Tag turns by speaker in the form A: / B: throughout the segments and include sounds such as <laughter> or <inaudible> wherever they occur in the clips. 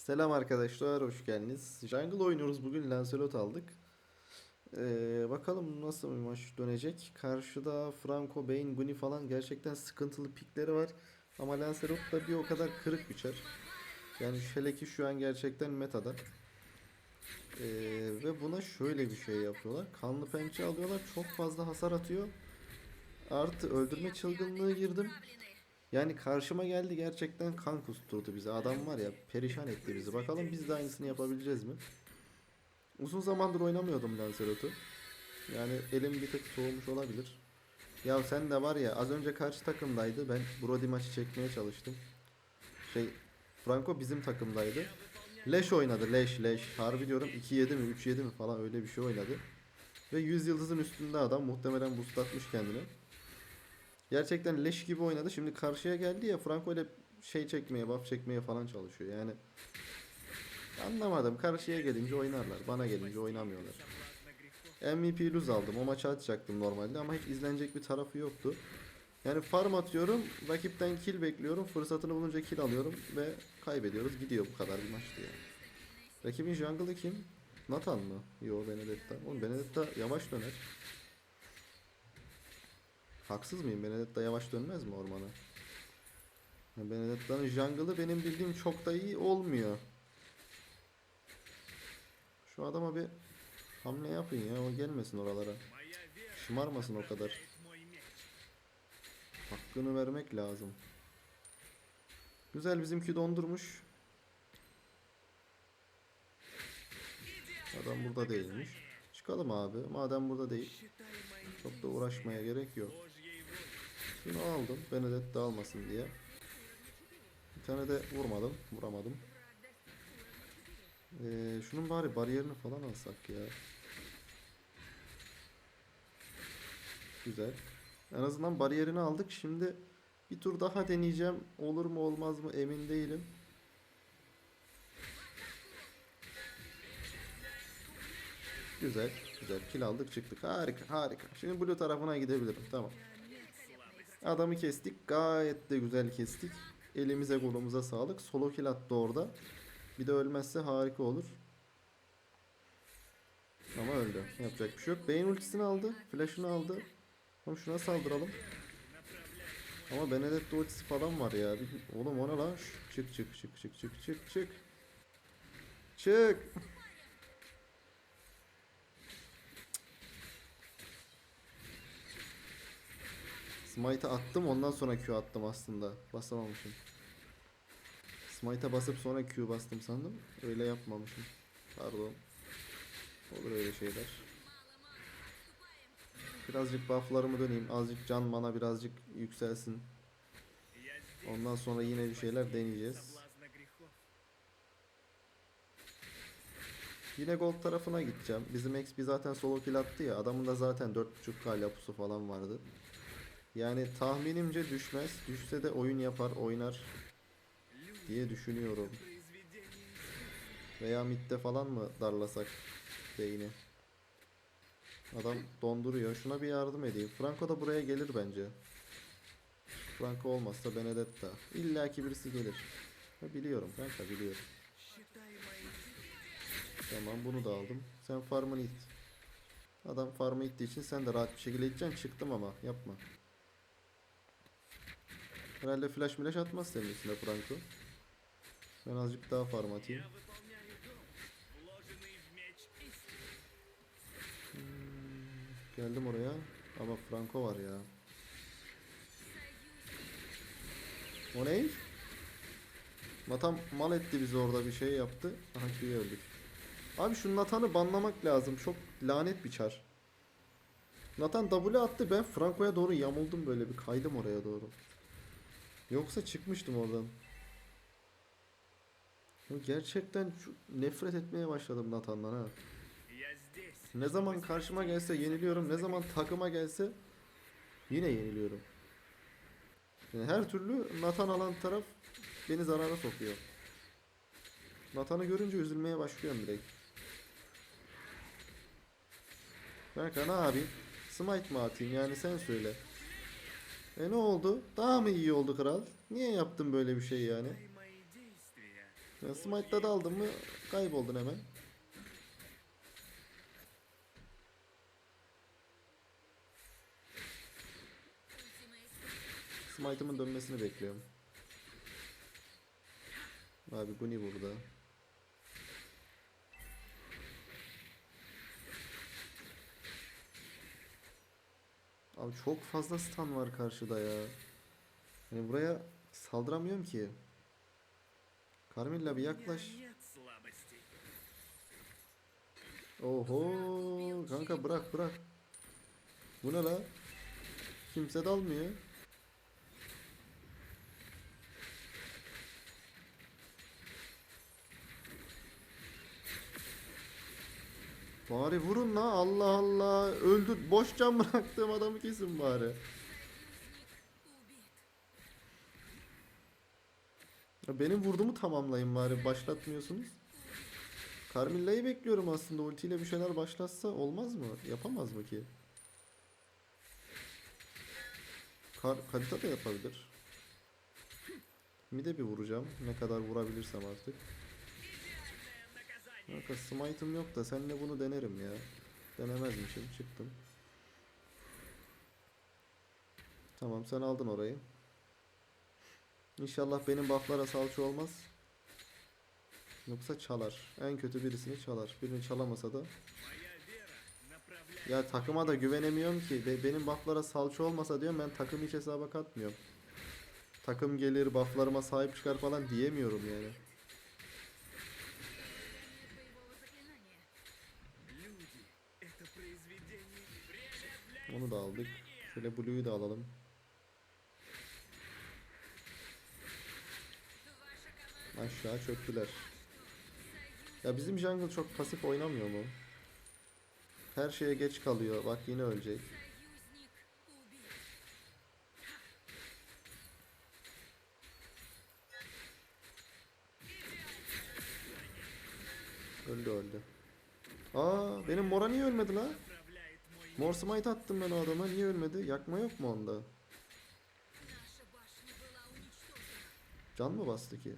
A: Selam arkadaşlar, hoş geldiniz. Jungle oynuyoruz bugün, Lancelot aldık. Ee, bakalım nasıl bir maç dönecek. Karşıda Franco, Bane, Guni falan gerçekten sıkıntılı pikleri var. Ama Lancelot da bir o kadar kırık biçer. Yani hele şu an gerçekten metada. Ee, ve buna şöyle bir şey yapıyorlar. Kanlı pençe alıyorlar, çok fazla hasar atıyor. Artı öldürme çılgınlığı girdim. Yani karşıma geldi gerçekten kan kusturdu bizi. Adam var ya perişan etti bizi. Bakalım biz de aynısını yapabileceğiz mi? Uzun zamandır oynamıyordum Lancelot'u. Yani elim bir tık soğumuş olabilir. Ya sen de var ya az önce karşı takımdaydı. Ben Brody maçı çekmeye çalıştım. Şey Franco bizim takımdaydı. Leş oynadı leş leş. Harbi diyorum 2-7 mi 3-7 mi falan öyle bir şey oynadı. Ve 100 yıldızın üstünde adam muhtemelen boost atmış kendini. Gerçekten leş gibi oynadı. Şimdi karşıya geldi ya Franco ile şey çekmeye, buff çekmeye falan çalışıyor. Yani anlamadım. Karşıya gelince oynarlar. Bana gelince oynamıyorlar. MVP luz aldım. O maçı atacaktım normalde ama hiç izlenecek bir tarafı yoktu. Yani farm atıyorum, rakipten kill bekliyorum, fırsatını bulunca kill alıyorum ve kaybediyoruz. Gidiyor bu kadar bir maçtı yani. Rakibin jungle'ı kim? Nathan mı? Yo Benedetta. Oğlum Benedetta yavaş döner. Haksız mıyım? Benedetta yavaş dönmez mi ormana? Benedetta'nın jungle'ı benim bildiğim çok da iyi olmuyor. Şu adama bir hamle yapın ya. O gelmesin oralara. Şımarmasın o kadar. Hakkını vermek lazım. Güzel bizimki dondurmuş. Adam burada değilmiş. Çıkalım abi. Madem burada değil. Çok da uğraşmaya gerek yok. Şunu aldım. Benedetta almasın diye. Bir tane de vurmadım. Vuramadım. Ee, şunun bari bariyerini falan alsak ya. Güzel. En azından bariyerini aldık. Şimdi bir tur daha deneyeceğim. Olur mu olmaz mı emin değilim. Güzel. Güzel. Kill aldık çıktık. Harika harika. Şimdi blue tarafına gidebilirim. Tamam. Adamı kestik. Gayet de güzel kestik. Elimize kolumuza sağlık. Solo kill attı orada. Bir de ölmezse harika olur. Ama öldü. Yapacak bir şey yok. Bane ultisini aldı. Flash'ını aldı. Oğlum şuna saldıralım. Ama Benedetta ultisi falan var ya. Oğlum o ne lan? Çık çık çık çık çık çık çık. Çık. Smite'a attım ondan sonra Q attım aslında. Basamamışım. Smite'a basıp sonra Q bastım sandım. Öyle yapmamışım. Pardon. Olur öyle şeyler. Birazcık bufflarımı döneyim. Azıcık can mana birazcık yükselsin. Ondan sonra yine bir şeyler deneyeceğiz. Yine gold tarafına gideceğim. Bizim XP zaten solo kill attı ya. Adamın da zaten 4.5k lapusu falan vardı. Yani tahminimce düşmez. Düşse de oyun yapar, oynar diye düşünüyorum. Veya midde falan mı darlasak beyni? Adam donduruyor. Şuna bir yardım edeyim. Franco da buraya gelir bence. Franco olmazsa Benedetta. İlla ki birisi gelir. Biliyorum kanka biliyorum. Tamam bunu da aldım. Sen farmını it. Adam farmı ittiği için sen de rahat bir şekilde iteceksin. Çıktım ama yapma. Herhalde flash flash atmaz senin üstüne Franco. Ben azıcık daha farm atayım. Hmm, geldim oraya. Ama Franco var ya. O ne? Nathan mal etti bizi orada bir şey yaptı. Aha Q'ya öldük. Abi şu Nathan'ı banlamak lazım. Çok lanet bir çar. Nathan W attı ben Franco'ya doğru yamuldum böyle bir kaydım oraya doğru. Yoksa çıkmıştım oradan. Gerçekten nefret etmeye başladım Nathan'dan ha. Ne zaman karşıma gelse yeniliyorum. Ne zaman takıma gelse yine yeniliyorum. Yani her türlü Nathan alan taraf beni zarara sokuyor. Nathan'ı görünce üzülmeye başlıyorum direkt. Ne yapayım? Smite mi atayım yani sen söyle. E ne oldu? Daha mı iyi oldu kral? Niye yaptın böyle bir şey yani? Ya Smite'da da mı kayboldun hemen. Smite'ımın dönmesini bekliyorum. Abi Guni burada. Abi çok fazla stun var karşıda ya. Yani buraya saldıramıyorum ki. Carmilla bir yaklaş. Oho kanka bırak bırak. Bu ne la? Kimse dalmıyor. Bari vurun la Allah Allah. Öldü boş can bıraktığım adamı kesin bari. Ya benim vurdumu tamamlayın bari başlatmıyorsunuz. Carmilla'yı bekliyorum aslında ultiyle bir şeyler başlatsa olmaz mı? Yapamaz mı ki? Kar Kalita da yapabilir. Mide bir vuracağım. Ne kadar vurabilirsem artık. Kanka smite'ım yok da senle bunu denerim ya. Denemezmişim çıktım. Tamam sen aldın orayı. İnşallah benim bufflara salça olmaz. Yoksa çalar. En kötü birisini çalar. Birini çalamasa da. Ya takıma da güvenemiyorum ki. Benim bufflara salça olmasa diyorum ben takım hiç hesaba katmıyorum. Takım gelir bufflarıma sahip çıkar falan diyemiyorum yani. Onu da aldık. Şöyle Blue'yu da alalım. Aşağı çöktüler. Ya bizim jungle çok pasif oynamıyor mu? Her şeye geç kalıyor. Bak yine ölecek. Öldü öldü. Aa benim Mora niye ölmedi la? Mor smite attım ben o adama niye ölmedi? Yakma yok mu onda? Can mı bastı ki?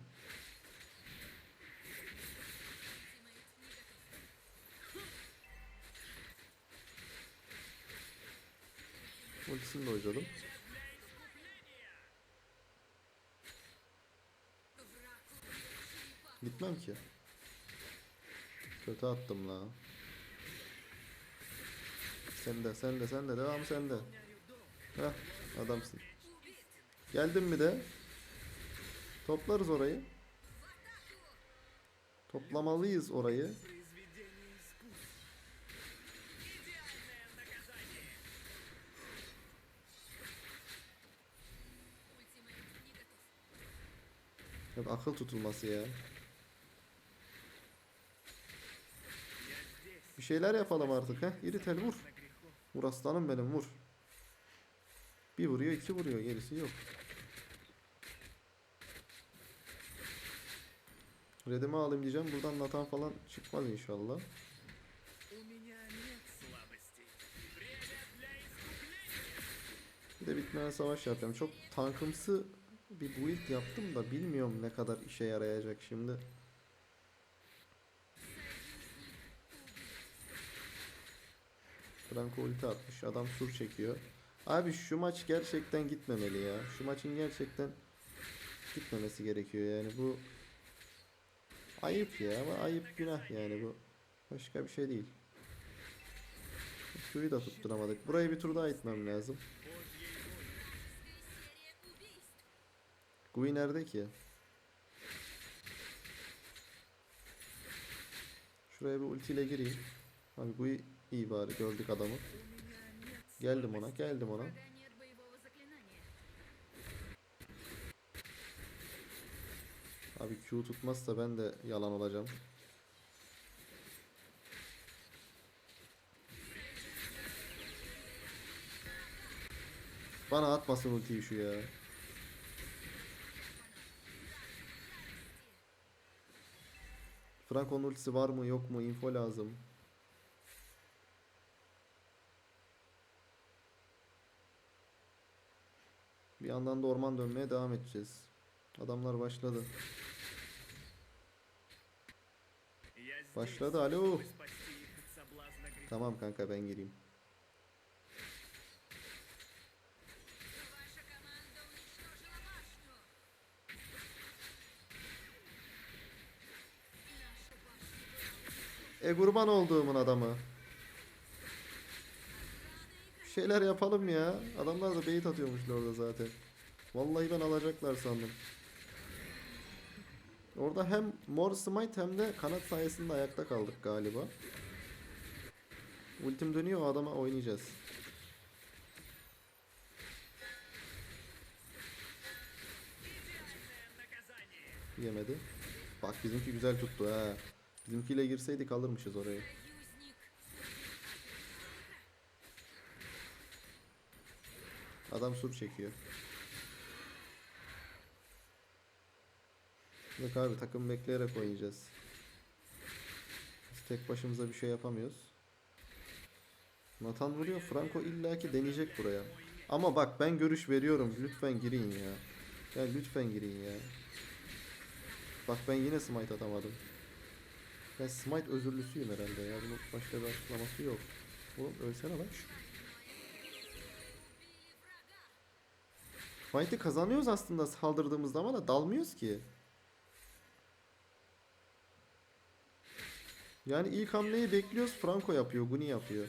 A: Ultisini de oynadım. Gitmem ki. Kötü attım la. Sen de sen de sen de devamı sen de. Heh adamsın. Geldin mi de? Toplarız orayı. Toplamalıyız orayı. Yok akıl tutulması ya. Bir şeyler yapalım artık ha. İritel vur. Vur aslanım benim vur. Bir vuruyor iki vuruyor gerisi yok. Redimi alayım diyeceğim. Buradan Nathan falan çıkmaz inşallah. Bir de bitmeyen savaş yapacağım. Çok tankımsı bir build yaptım da bilmiyorum ne kadar işe yarayacak şimdi. Franco ulti atmış. Adam sur çekiyor. Abi şu maç gerçekten gitmemeli ya. Şu maçın gerçekten gitmemesi gerekiyor yani bu ayıp ya ama ayıp günah yani bu başka bir şey değil. Q'yu da tutturamadık. Burayı bir tur daha itmem lazım. Gui nerede ki? Şuraya bir ultiyle gireyim. Abi Gui İyi bari gördük adamı. Geldim ona geldim ona. Abi Q tutmazsa ben de yalan olacağım. Bana atmasın ultiyi şu ya. Franco'nun ultisi var mı yok mu info lazım. Bir yandan da orman dönmeye devam edeceğiz. Adamlar başladı. Başladı alo. Tamam kanka ben gireyim. E kurban olduğumun adamı şeyler yapalım ya. Adamlar da beyit atıyormuş orada zaten. Vallahi ben alacaklar sandım. Orada hem mor smite hem de kanat sayesinde ayakta kaldık galiba. Ultim dönüyor o adama oynayacağız. Yemedi. Bak bizimki güzel tuttu ha. Bizimkiyle girseydik alırmışız orayı. Adam sur çekiyor. Yok abi takım bekleyerek oynayacağız. Biz tek başımıza bir şey yapamıyoruz. Nathan vuruyor. Franco illaki deneyecek buraya. Ama bak ben görüş veriyorum. Lütfen girin ya. Ya lütfen girin ya. Bak ben yine smite atamadım. Ben smite özürlüsüyüm herhalde ya. Bunun başka bir açıklaması yok. Oğlum ölsene lan. Fight'i kazanıyoruz aslında saldırdığımızda ama da dalmıyoruz ki. Yani ilk hamleyi bekliyoruz. Franco yapıyor. Guni yapıyor.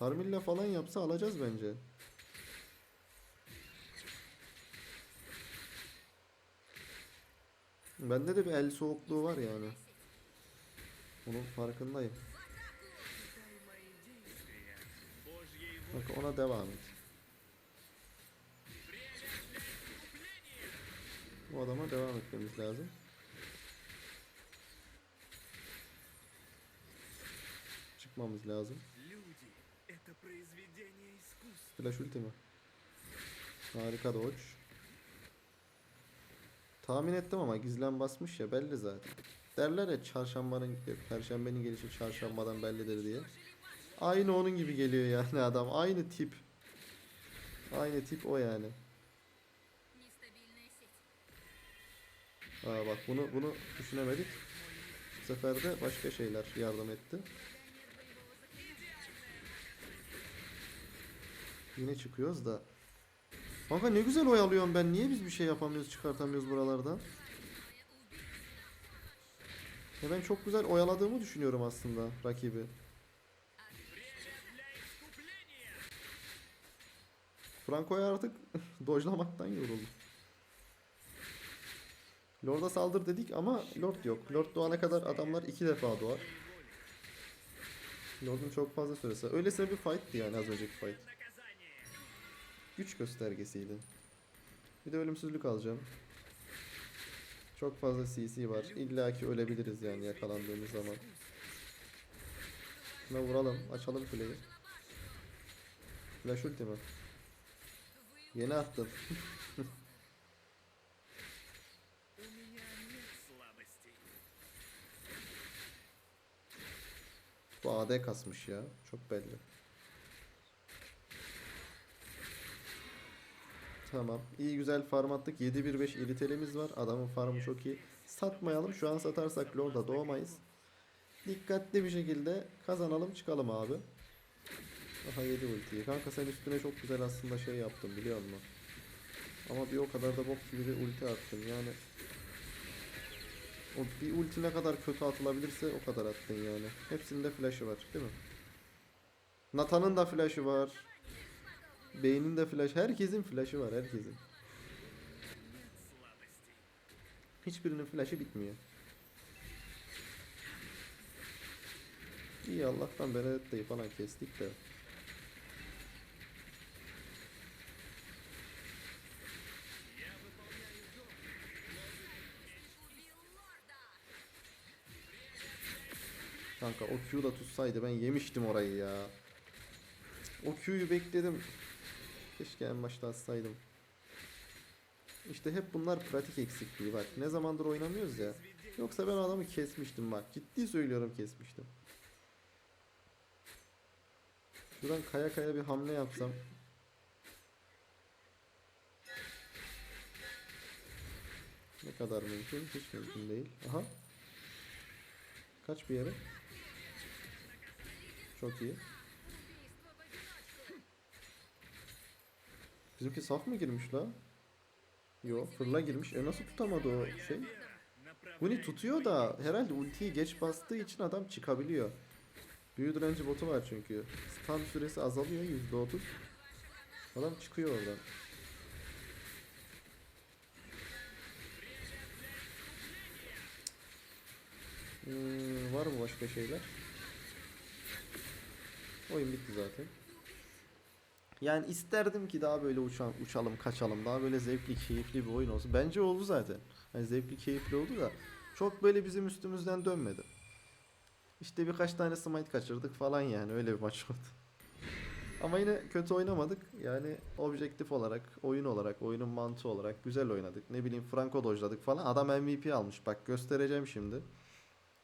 A: Carmilla falan yapsa alacağız bence. Bende de bir el soğukluğu var yani. Bunun farkındayım. Bak ona devam et. Bu adama devam etmemiz lazım. Çıkmamız lazım. Flash ulti mi? Harika dodge. Tahmin ettim ama gizlen basmış ya belli zaten. Derler ya çarşambanın, perşembenin gelişi çarşambadan bellidir diye. Aynı onun gibi geliyor yani adam. Aynı tip. Aynı tip o yani. Aa bak bunu bunu düşünemedik. Bu sefer de başka şeyler yardım etti. Yine çıkıyoruz da. Kanka ne güzel oyalıyorsun ben. Niye biz bir şey yapamıyoruz, çıkartamıyoruz buralardan? Ya ben çok güzel oyaladığımı düşünüyorum aslında rakibi. Franco'ya artık <laughs> dojlamaktan yoruldum. Lord'a saldır dedik ama Lord yok. Lord doğana kadar adamlar iki defa doğar. Lord'un çok fazla süresi. Öylesine bir fight'ti yani az önceki fight. Güç göstergesiydi. Bir de ölümsüzlük alacağım. Çok fazla CC var. İlla ki ölebiliriz yani yakalandığımız zaman. Şuna vuralım. Açalım kuleyi. Flash ulti mi? Yeni
B: attım. <laughs>
A: Bu AD kasmış ya. Çok belli. Tamam. İyi güzel farm attık. 7-1-5 iritelimiz var. Adamın farmı çok iyi. Satmayalım. Şu an satarsak Lord'a doğmayız. Dikkatli bir şekilde kazanalım çıkalım abi. Aha 7 ultiyi. Kanka sen üstüne çok güzel aslında şey yaptın biliyor musun? Ama bir o kadar da bok gibi bir ulti attın yani. O bir ulti ne kadar kötü atılabilirse o kadar attın yani. Hepsinde flash'ı var değil mi? Nathan'ın da flash'ı var. Beynin de flash. Herkesin flash'ı var herkesin. Hiçbirinin flash'ı bitmiyor. İyi Allah'tan Benedetta'yı falan kestik de. Kanka o Q da tutsaydı ben yemiştim orayı ya. O Q'yu bekledim. Keşke en başta atsaydım. İşte hep bunlar pratik eksikliği bak. Ne zamandır oynamıyoruz ya. Yoksa ben adamı kesmiştim bak. Ciddi söylüyorum kesmiştim. Şuradan kaya kaya bir hamle yapsam. Ne kadar mümkün? Hiç mümkün değil. Aha. Kaç bir yere. Çok iyi. Bizimki saf mı girmiş la? Yo fırla girmiş. E nasıl tutamadı o şey? Huni tutuyor da herhalde ultiyi geç bastığı için adam çıkabiliyor. Büyü direnci botu var çünkü. Stun süresi azalıyor %30. Adam çıkıyor oradan. Hmm, var mı başka şeyler? Oyun bitti zaten. Yani isterdim ki daha böyle uçan, uçalım, kaçalım. Daha böyle zevkli, keyifli bir oyun olsun. Bence oldu zaten. Hani zevkli, keyifli oldu da çok böyle bizim üstümüzden dönmedi. İşte birkaç tane smite kaçırdık falan yani öyle bir maç oldu. Ama yine kötü oynamadık. Yani objektif olarak, oyun olarak, oyunun mantığı olarak güzel oynadık. Ne bileyim Franco dojladık falan. Adam MVP almış. Bak göstereceğim şimdi.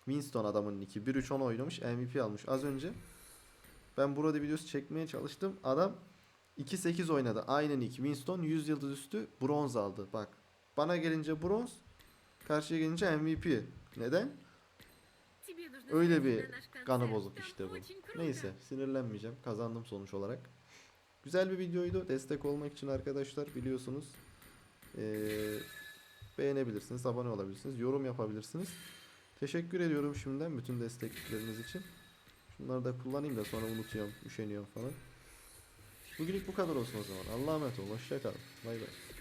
A: Winston adamın nicki. 1-3-10 oynamış MVP almış. Az önce ben burada videosu çekmeye çalıştım. Adam 2-8 oynadı. Aynen 2. Winston 100 yıldız üstü bronz aldı. Bak. Bana gelince bronz. Karşıya gelince MVP. Neden? Öyle bir kanı bozuk işte bu. Neyse sinirlenmeyeceğim. Kazandım sonuç olarak. Güzel bir videoydu. Destek olmak için arkadaşlar biliyorsunuz. Ee, beğenebilirsiniz, abone olabilirsiniz, yorum yapabilirsiniz. Teşekkür ediyorum şimdiden bütün destekleriniz için. Şunları da kullanayım da sonra unutuyorum, üşeniyorum falan. Bugünlük bu kadar olsun o zaman. Allah'a emanet olun. Hoşçakalın. Bay bay.